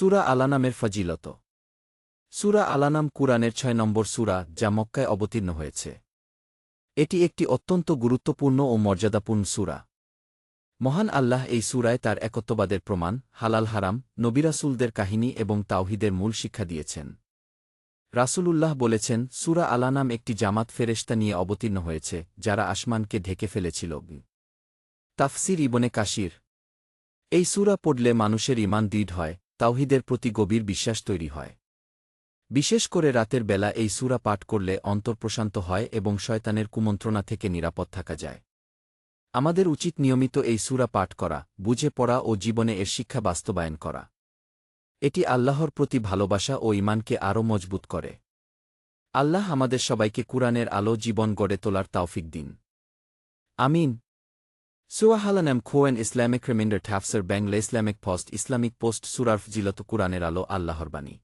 সুরা আলানামের ফজিলত। সুরা আলানাম কুরআনের ছয় নম্বর সুরা, যা মক্কায় অবতীর্ণ হয়েছে। এটি একটি অত্যন্ত গুরুত্বপূর্ণ ও মর্যাদাপূর্ণ সুরা। মহান আল্লাহ এই সুরায় তার একত্ববাদের প্রমাণ, হালাল হারাম নবিরাসুলদের কাহিনী এবং তাওহিদের মূল শিক্ষা দিয়েছেন। রাসূলুল্লাহ বলেছেন, সুরা আলানাম একটি জামাত ফেরেশতা নিয়ে অবতীর্ণ হয়েছে, যারা আসমানকে ঢেকে ফেলেছিল। তাফসির ইবনে কাশির এই সুরা পড়লে মানুষের ইমান দৃঢ় হয় তাওহিদের প্রতি গভীর বিশ্বাস তৈরি হয়। বিশেষ করে রাতের বেলা এই সুরা পাঠ করলে অন্তর প্রশান্ত হয় এবং শয়তানের কুমন্ত্রণা থেকে নিরাপদ থাকা যায়। আমাদের উচিত নিয়মিত এই সুরা পাঠ করা, বুঝে পড়া ও জীবনে এর শিক্ষা বাস্তবায়ন করা। এটি আল্লাহর প্রতি ভালোবাসা ও ইমানকে আরও মজবুত করে। আল্লাহ আমাদের সবাইকে কুরআনের আলো জীবন গড়ে তোলার তাওফিক দিন। আমিন। সুয়াহালানাম খোয়েন Islamic reminder ট্যাফসার Bangla Islamic post Islamic post সুরার্ফ জিলত কুরআনের আলো আল্লাহর বাণী।